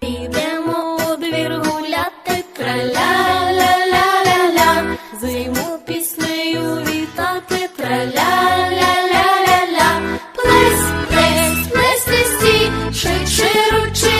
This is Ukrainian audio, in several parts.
Підемо у двір гуляти, траля-ля-ля-ля-ля, зиму піснею вітати, траля-ля-ля-ля-ля, плес, плес, плес, плес, швидше ручи.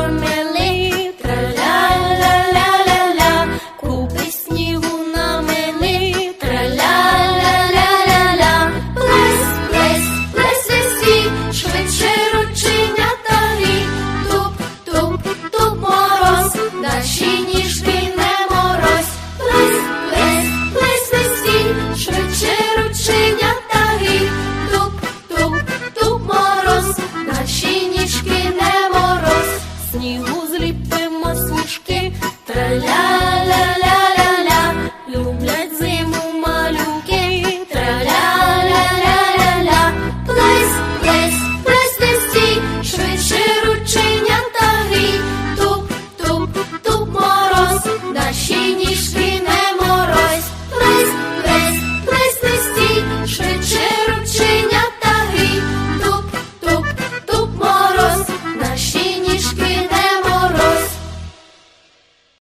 por mí. снігу зліпимо смішки, траля.